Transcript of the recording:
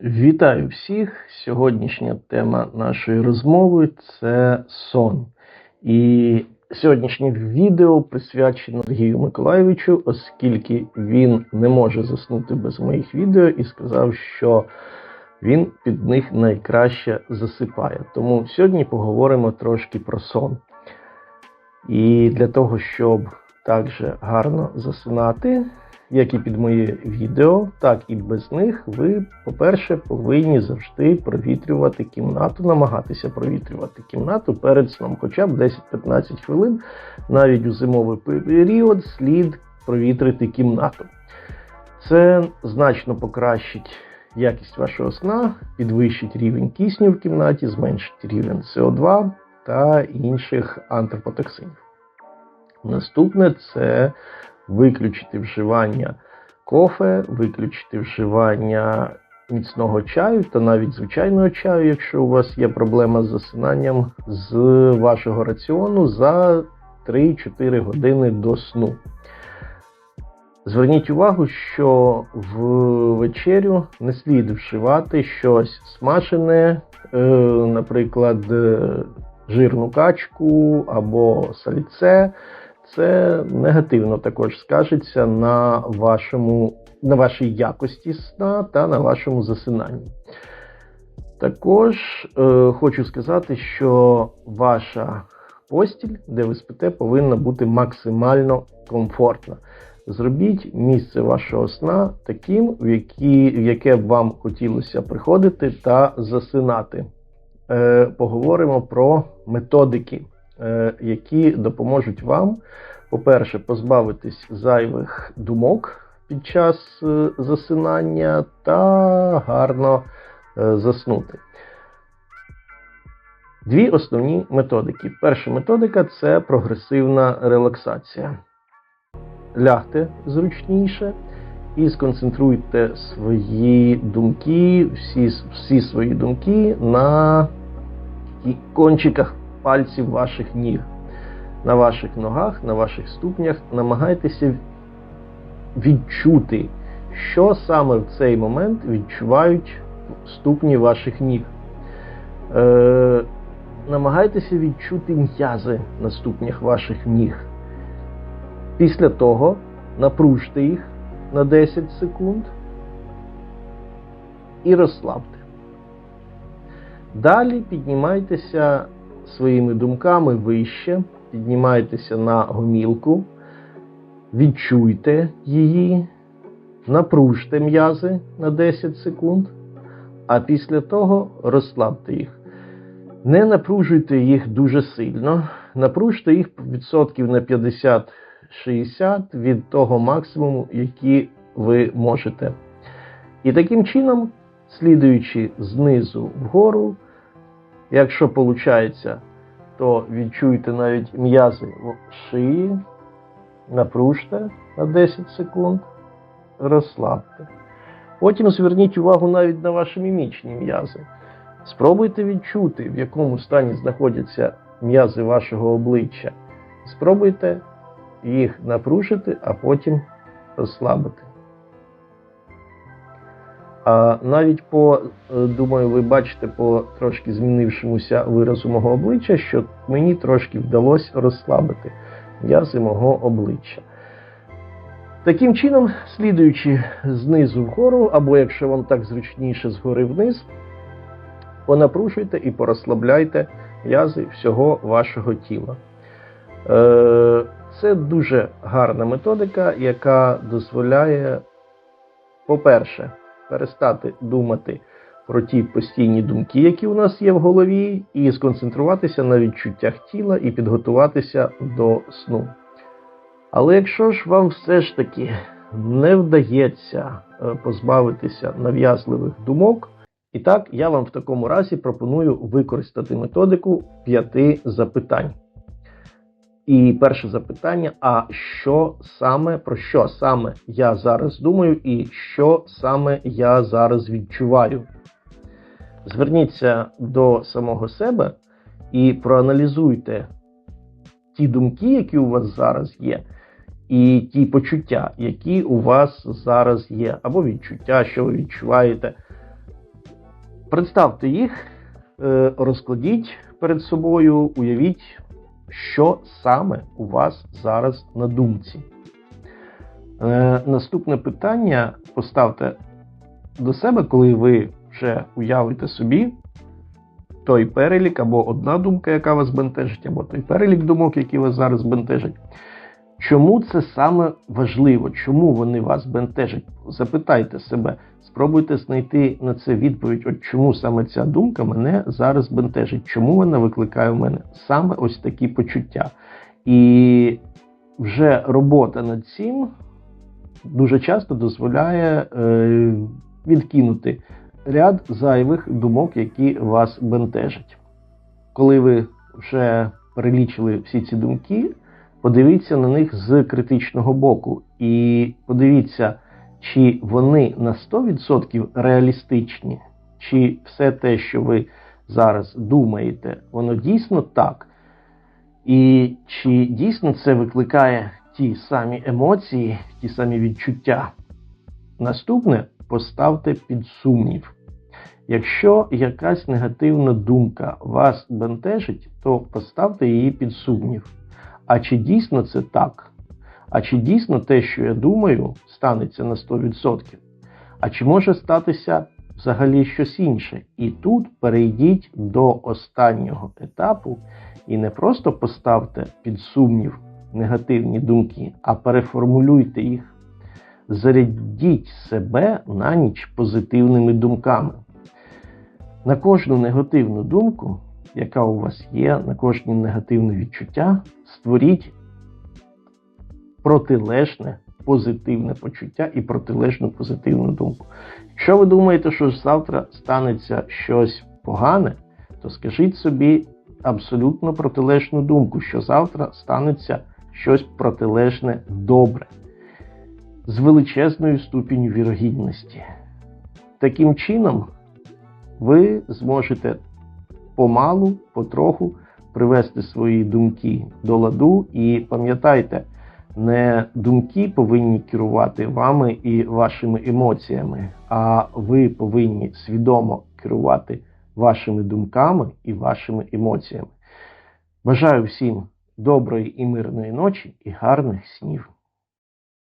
Вітаю всіх! Сьогоднішня тема нашої розмови це сон. І сьогоднішнє відео присвячено Сергію Миколайовичу, оскільки він не може заснути без моїх відео і сказав, що він під них найкраще засипає. Тому сьогодні поговоримо трошки про сон. І для того, щоб також гарно засинати, як і під моє відео, так і без них, ви, по-перше, повинні завжди провітрювати кімнату, намагатися провітрювати кімнату перед сном, хоча б 10-15 хвилин, навіть у зимовий період, слід провітрити кімнату. Це значно покращить якість вашого сна, підвищить рівень кисню в кімнаті, зменшить рівень СО2 та інших антропотоксинів. Наступне це виключити вживання кофе, виключити вживання міцного чаю та навіть звичайного чаю, якщо у вас є проблема з засинанням з вашого раціону за 3-4 години до сну. Зверніть увагу, що в вечерю не слід вживати щось смажене, е, наприклад, е, жирну качку або сальце. Це негативно також скажеться на вашому, на вашій якості сна та на вашому засинанні. Також е, хочу сказати, що ваша постіль, де ви спите, повинна бути максимально комфортна. Зробіть місце вашого сна таким, в, які, в яке б вам хотілося приходити та засинати. Е, Поговоримо про методики. Е, які допоможуть вам, по-перше, позбавитись зайвих думок під час е, засинання та гарно е, заснути. Дві основні методики. Перша методика це прогресивна релаксація. Лягте зручніше і сконцентруйте свої думки, всі, всі свої думки на кончиках пальців ваших ніг. На ваших ногах, на ваших ступнях намагайтеся відчути, що саме в цей момент відчувають ступні ваших ніг. Е, Намагайтеся відчути м'язи на ступнях ваших ніг. Після того напружте їх на 10 секунд і розслабте. Далі піднімайтеся своїми думками вище, піднімайтеся на гомілку, відчуйте її, напружте м'язи на 10 секунд, а після того розслабте їх. Не напружуйте їх дуже сильно, напружте їх відсотків на 50-60 від того максимуму, який ви можете. І таким чином, слідуючи знизу вгору, Якщо виходить, то відчуйте навіть м'язи в шиї, напружте на 10 секунд, розслабте. Потім зверніть увагу навіть на ваші мімічні м'язи. Спробуйте відчути, в якому стані знаходяться м'язи вашого обличчя. Спробуйте їх напружити, а потім розслабити. А навіть по, е, думаю, ви бачите по трошки змінившомуся виразу мого обличчя, що мені трошки вдалося розслабити м'язи мого обличчя. Таким чином, слідуючи знизу вгору, або якщо вам так зручніше згори вниз, понапружуйте і порозслабляйте м'язи всього вашого тіла. Е, це дуже гарна методика, яка дозволяє, по-перше, перестати думати про ті постійні думки, які у нас є в голові, і сконцентруватися на відчуттях тіла і підготуватися до сну. Але якщо ж вам все ж таки не вдається е, позбавитися нав'язливих думок, і так я вам в такому разі пропоную використати методику п'яти запитань. І перше запитання: а що саме, про що саме я зараз думаю, і що саме я зараз відчуваю? Зверніться до самого себе і проаналізуйте ті думки, які у вас зараз є, і ті почуття, які у вас зараз є, або відчуття, що ви відчуваєте. Представте їх, е, розкладіть перед собою, уявіть, що саме у вас зараз на думці. Е, Наступне питання поставте до себе, коли ви вже уявите собі той перелік, або одна думка, яка вас бентежить, або той перелік думок, які вас зараз бентежать. Чому це саме важливо? Чому вони вас бентежать? Запитайте себе, спробуйте знайти на це відповідь, от чому саме ця думка мене зараз бентежить, чому вона викликає в мене саме ось такі почуття. І вже робота над цим дуже часто дозволяє е, відкинути ряд зайвих думок, які вас бентежать. Коли ви вже перелічили всі ці думки, подивіться на них з критичного боку і подивіться, чи вони на 100% реалістичні, чи все те, що ви зараз думаєте, воно дійсно так. І чи дійсно це викликає ті самі емоції, ті самі відчуття? Наступне поставте під сумнів. Якщо якась негативна думка вас бентежить, то поставте її під сумнів. А чи дійсно це так? А чи дійсно те, що я думаю, станеться на 100%? А чи може статися взагалі щось інше? І тут перейдіть до останнього етапу і не просто поставте під сумнів негативні думки, а переформулюйте їх. Зарядіть себе на ніч позитивними думками. На кожну негативну думку, яка у вас є, на кожне негативне відчуття, створіть протилежне позитивне почуття і протилежну позитивну думку. Якщо ви думаєте, що завтра станеться щось погане, то скажіть собі абсолютно протилежну думку, що завтра станеться щось протилежне добре, з величезною ступінню вірогідності. Таким чином, ви зможете помалу, потроху привести свої думки до ладу. І пам'ятайте, не думки повинні керувати вами і вашими емоціями, а ви повинні свідомо керувати вашими думками і вашими емоціями. Бажаю всім доброї і мирної ночі і гарних снів.